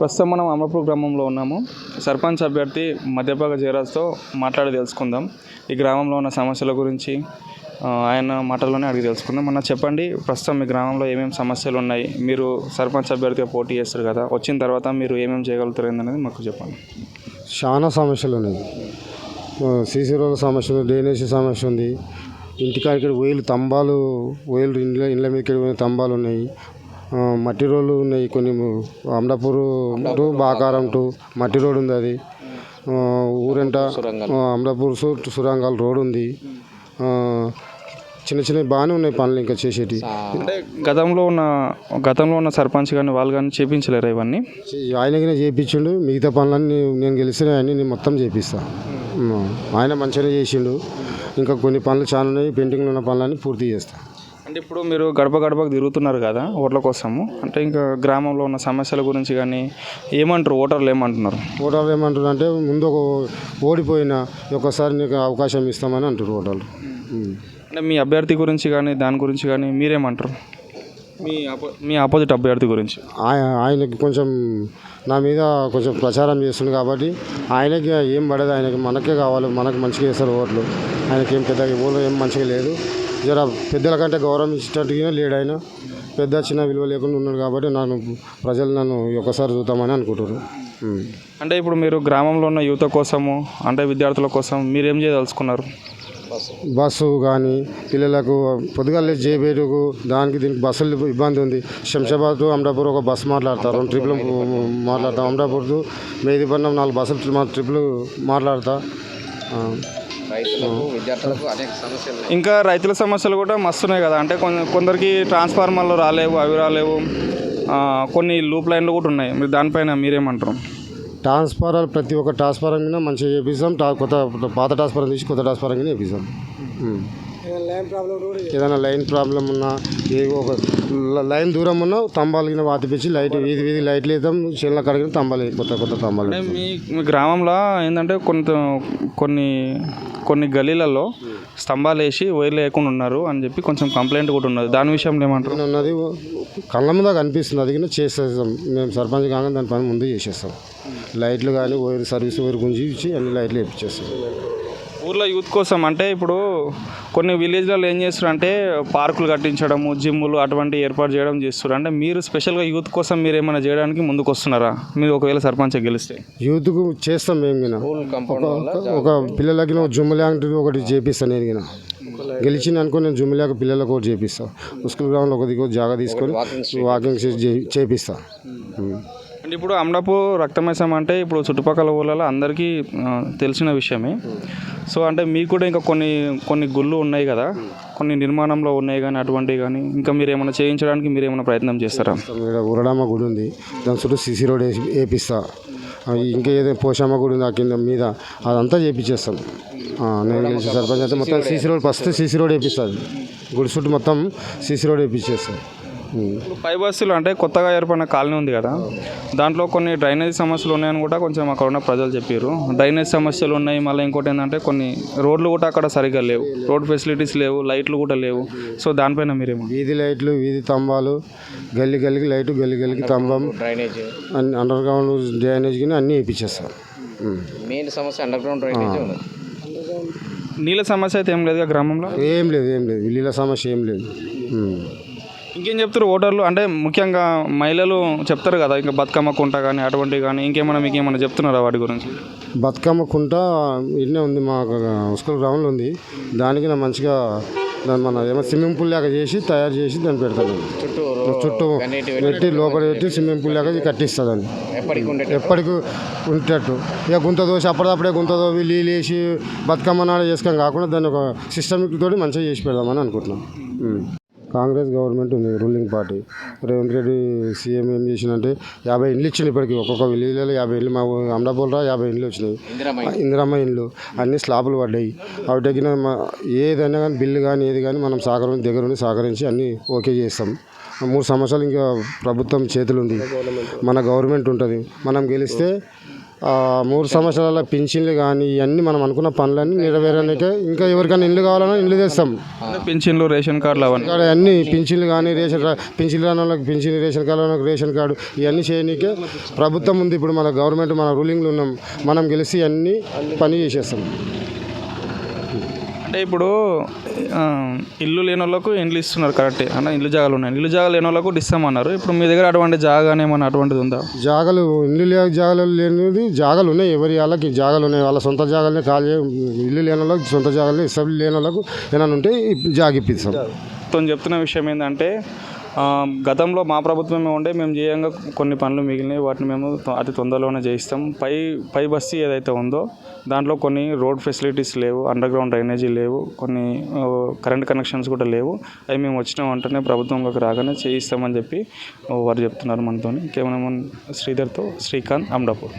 ప్రస్తుతం మనం అమరపూర్ గ్రామంలో ఉన్నాము. సర్పంచ్ అభ్యర్థి మధ్యభాగ జయరాజ్తో మాట్లాడి తెలుసుకుందాం. ఈ గ్రామంలో ఉన్న సమస్యల గురించి ఆయన మాటల్లోనే అడిగి తెలుసుకుందాం. మన చెప్పండి ప్రస్తుతం మీ గ్రామంలో ఏమేమి సమస్యలు ఉన్నాయి? మీరు సర్పంచ్ అభ్యర్థిగా పోటీ చేస్తారు కదా వచ్చిన తర్వాత మీరు ఏమేమి చేయగలుగుతారు అనేది మాకు చెప్పండి. చాలా సమస్యలు ఉన్నాయి. సీసీ రోడ్ల సమస్య ఉంది సమస్య ఉంది. ఇంటికాడికి వేలు తంబాలు వేలు ఇండ్ల ఇండ్ల మీదకి పోయిన తంబాలు ఉన్నాయి. మట్టి రోడ్లు ఉన్నాయి. కొన్ని అమలాపూర్ టు బాకారం టు మట్టి రోడ్ ఉంది అది. ఆ, ఊరంట అమలాపూర్ సురంగాల. రోడ్ ఉంది. ఆ, చిన్న చిన్న బాగానే ఉన్నాయి పనులు ఇంకా చేసేటి అంటే గతంలో ఉన్న గతంలో ఉన్న సర్పంచ్ కానీ వాళ్ళు కానీ చేపించలేరు ఇవన్నీ? ఆయనకినే చేయించిండు మిగతా పనులన్నీ నేను గెలిచిన అన్నీ నేను మొత్తం చేపిస్తా. ఆయన మంచిగానే చేసిండు. ఇంకా కొన్ని పనులు చాలా ఉన్నాయి. పెండింగ్లో ఉన్న పనులన్నీ పూర్తి చేస్తా. అంటే ఇప్పుడు మీరు గడప గడపకు తిరుగుతున్నారు కదా ఓట్ల కోసము. అంటే ఇంకా గ్రామంలో ఉన్న సమస్యల గురించి కానీ ఏమంటారు? ఓటర్లు ఏమంటున్నారు? ఓటర్లు ఏమంటారు అంటే ముందు ఒక ఓడిపోయినా ఒకసారి నీకు అవకాశం ఇస్తామని అంటారు ఓటర్లు. అంటే మీ అభ్యర్థి గురించి కానీ దాని గురించి కానీ మీరేమంటారు? మీ ఆపో మీ ఆపోజిట్ అభ్యర్థి గురించి. ఆయ- ఆయనకి కొంచెం నా మీద కొంచెం ప్రచారం చేస్తుంది కాబట్టి ఆయనకి ఏం పడదు ఆయనకి మనకే కావాలి మనకు మంచిగా వేస్తారు ఓట్లు. ఆయనకి ఏం పెద్దగా ఓట్లు ఏం మంచిగా లేదు. జర పెద్దల కంటే గౌరవం ఇచ్చేటట్టుగా లేడు ఆయన. పెద్ద చిన్న విలువ లేకుండా ఉన్నాడు కాబట్టి నన్ను ప్రజలు నన్ను ఒకసారి చూద్దామని అనుకుంటారు ఉమ్. అంటే ఇప్పుడు మీరు గ్రామంలో ఉన్న యువత కోసము అంటే విద్యార్థుల కోసం మీరేం చేయదలుచుకున్నారు? బస్సు కానీ పిల్లలకు పొద్దుగాల జేబేటుకు దానికి దీనికి బస్సులు ఇబ్బంది ఉంది. శంషాబాద్ టు అమరాపూర్ ఒక బస్సు మాట్లాడతారు. రెండు ట్రిప్లు మాట్లాడతాం. అమరాపూర్ టు మేదిపట్నం నాలుగు బస్సులు ట్రిప్లు మాట్లాడతా. రైతులకు విద్యార్థులకు అనేక సమస్యలు ఉన్నాయి. ఇంకా రైతుల సమస్యలు కూడా మస్తున్నాయి కదా. అంటే కొంత కొందరికి ట్రాన్స్ఫార్మర్లు రాలేవు అవి రాలేవు. ఆ, కొన్ని లూప్ లైన్లు కూడా ఉన్నాయి. మీరు దానిపైన మీరేమంటారు? ట్రాన్స్ఫారం ప్రతి ఒక్క ట్రాన్స్ఫారం మీద మంచిగా చేపిస్తాం. టా- కొత్త పాత ట్రాన్స్ఫారం తీసి కొత్త ట్రాన్స్ఫారం కింద చేపిస్తాం. ఏదైనా లైన్ ప్రాబ్లం ఉన్నా ఏ ఒక లైన్ దూరం ఉన్నా తంబాలు కింద వాతిపించి లైట్ వీధి వీధి లైట్లు వేద్దాం చెట్ల కడిగిన తంబాలు కొత్త కొత్త తంబాలు మీ మీ గ్రామంలో ఏంటంటే కొంత కొన్ని కొన్ని గలీలలో స్తంభాలు వేసి వైర్లు లేకుండా ఉన్నారు అని చెప్పి కొంచెం కంప్లైంట్ కూడా ఉన్నది. దాని విషయంలో ఏమంటారు? ఉన్నది కళ్ళ మీద కనిపిస్తుంది. అది కింద చేసేస్తాం మేము సర్పంచ్ కాగానే దాని పని ముందు చేసేస్తాం. లైట్లు కానీ వైర్ సర్వీస్ వైర్ గుంజి ఇచ్చి అన్ని లైట్లు వేపించేస్తాం. ఊర్లో యూత్ కోసం అంటే ఇప్పుడు కొన్ని విలేజ్లలో ఏం చేస్తారు అంటే పార్కులు కట్టించడము జిమ్ములు అటువంటి ఏర్పాటు చేయడం చేస్తారు అంటే మీరు స్పెషల్గా యూత్ కోసం మీరు ఏమైనా చేయడానికి ముందుకు వస్తున్నారా? మీరు ఒకవేళ సర్పంచ్ గెలిస్తే. యూత్కు చేస్తాం మేము ఒక పిల్లలకి జుమ్ము లాంటిది ఒకటి చేపిస్తాను నేను గిన. గెలిచింది అనుకో నేను జుమ్ములాగా పిల్లలకు ఒకటి చేపిస్తాను స్కూల్ గ్రౌండ్లో ఒక దిగు జాగా తీసుకొని వాకింగ్ వాకింగ్ అంటే ఇప్పుడు అమలాపూర్ రక్తమేసం అంటే ఇప్పుడు చుట్టుపక్కల ఊళ్ళలో అందరికీ తెలిసిన విషయమే. సో అంటే మీకు కూడా ఇంకా కొన్ని కొన్ని గుళ్ళు ఉన్నాయి కదా? కొన్ని నిర్మాణంలో ఉన్నాయి కానీ అటువంటివి కానీ ఇంకా మీరు ఏమైనా చేయించడానికి మీరు ఏమైనా ప్రయత్నం చేస్తారా? ఇక్కడ గుడి ఉంది. దాని చుట్టూ సిసి రోడ్ వేపిస్తా. ఇంకా ఏదో పోషమ్మ గుడి ఉంది ఆ కింద మీద. అదంతా చేపించేస్తాం. నేను సర్పంచ్ అయితే మొత్తం CC road first CC road వేపిస్తుంది గుడి చుట్టూ మొత్తం సీసీ రోడ్ వేపించేస్తాను ఉమ్. ఇప్పుడు పై బస్సులు అంటే కొత్తగా ఏర్పడిన కాలనీ ఉంది కదా. దాంట్లో కొన్ని డ్రైనేజ్ సమస్యలు ఉన్నాయని కూడా కొంచెం అక్కడ ఉన్న ప్రజలు చెప్పారు డ్రైనేజ్ సమస్యలు ఉన్నాయి మళ్ళీ ఇంకోటి ఏంటంటే కొన్ని రోడ్లు కూడా అక్కడ సరిగ్గా లేవు. రోడ్ ఫెసిలిటీస్ లేవు లైట్లు కూడా లేవు. సో దానిపైన మీరేమో వీధి లైట్లు వీధి స్తంభాలు గల్లి గల్లికి లైటు గల్లి గల్లికి స్తంభం డ్రైనేజ్. అన్ని అండర్ గ్రౌండ్ డ్రైనేజ్ కింద అన్నీ వేయించేస్తాం. మెయిన్ సమస్య అండర్ గ్రౌండ్ డ్రైనేజ్ నీళ్ళ సమస్య అయితే ఏం లేదుగా గ్రామంలో? ఏం లేదు ఏం లేదు. వీళ్ళ సమస్య ఏం లేదు. ఇంకేం చెప్తారు? ఓటర్లు అంటే ముఖ్యంగా మహిళలు చెప్తారు కదా ఇంకా బతుకమ్మ కుంట కానీ అటువంటివి కానీ ఇంకేమైనా మీకు ఏమైనా చెప్తున్నారా వాటి గురించి? బతుకమ్మ కుంట ఇన్నే ఉంది మా స్కూల్ గ్రౌండ్లో ఉంది. దానికి నా మంచిగా దాన్ని మన ఏమో స్విమ్మింగ్ పూల్ లాగా చేసి తయారు చేసి దాన్ని పెడతాను. చుట్టూ పెట్టి లోపల పెట్టి స్విమ్మింగ్ పూల్ లాగా కట్టిస్తుంది దాన్ని ఎప్పటికి ఉండే ఎప్పటికి ఉండేటట్టు. ఇక గుంత దోశ అప్పటిదప్పుడే గుంత దోవి నీళ్ళు వేసి బతుకమ్మ నాడు చేసుకొని కాకుండా దాన్ని ఒక సిస్టమిక్ తోటి మంచిగా చేసి పెడదామని అనుకుంటున్నాం. కాంగ్రెస్ గవర్నమెంట్ ఉంది ruling party. Revanth Reddy CM ఏం చేసిందంటే యాభై ఇండ్లు ఇచ్చింది ఇప్పటికి. ఒక్కొక్క విలేజ్లో యాభై ఇండ్లు మా అమరాపూర్లో యాభై ఇండ్లు వచ్చినాయి. ఇందిరమ్మ ఇండ్లు. అన్ని స్లాపులు పడ్డాయి. అవి తగ్గిన ఏదైనా కానీ బిల్లు కానీ ఏది కానీ మనం సహకరించి దగ్గర ఉండి సహకరించి అన్నీ ఓకే చేస్తాం. మూడు సంవత్సరాలు ఇంకా ప్రభుత్వం చేతులు ఉంది మన గవర్నమెంట్ ఉంటుంది. మనం గెలిస్తే మూడు సంవత్సరాల పింఛన్లు కానీ ఇవన్నీ మనం అనుకున్న పనులన్నీ నెరవేరడానికే ఇంకా ఎవరికైనా ఇల్లు కావాలన్నా ఇల్లు తెస్తాం. పింఛన్లు రేషన్ కార్డులు అవన్నీ? ఇక్కడ అన్ని పింఛన్లు కానీ రేషన్ పింఛన్లు రాని వాళ్ళకి పింఛన్ రేషన్ కార్డు వాళ్ళకి రేషన్ కార్డు ఇవన్నీ చేయనీకే ప్రభుత్వం ఉంది. ఇప్పుడు మన గవర్నమెంట్ మన రూలింగ్లో ఉన్నాం. మనం గెలిచి అన్నీ పని చేసేస్తాం. అంటే ఇప్పుడు ఇల్లు లేని వాళ్ళకు ఇండ్లు ఇస్తున్నారు కరెక్టే అన్న ఇల్లు జాగాలు ఉన్నాయి. ఇల్లు జాగాలు లేని వాళ్ళకు ఇస్తామన్నారు ఇప్పుడు మీ దగ్గర అటువంటి జాగానే ఏమన్నా అటువంటిది ఉందా? జాగలు ఇల్లు లే జాగలు లేనిది జాగలు ఉన్నాయి. ఎవరి వాళ్ళకి జాగలు ఉన్నాయి. వాళ్ళ సొంత జాగాలనే ఖాళీ ఇల్లు లేని వాళ్ళకి సొంత జాగాలు ఇష్టం లేని వాళ్ళకు ఏమైనా ఉంటే జాగ ఇప్పిస్తాం. తను చెప్తున్న విషయం ఏంటంటే గతంలో మా ప్రభుత్వమే ఉండే మేము చేయంగా కొన్ని పనులు మిగిలినాయి వాటిని మేము అతి తొందరలోనే చేయిస్తాం. పై పై బస్తీ ఏదైతే ఉందో దాంట్లో కొన్ని రోడ్ ఫెసిలిటీస్ లేవు అండర్ గ్రౌండ్ డ్రైనేజీ లేవు కొన్ని కరెంట్ కనెక్షన్స్ కూడా లేవు. అవి మేము వచ్చిన వెంటనే ప్రభుత్వంలోకి రాగానే చేయిస్తామని చెప్పి వారు చెప్తున్నారు మనతో కేవలం శ్రీధర్తో శ్రీకాంత్ అమరాపూర్.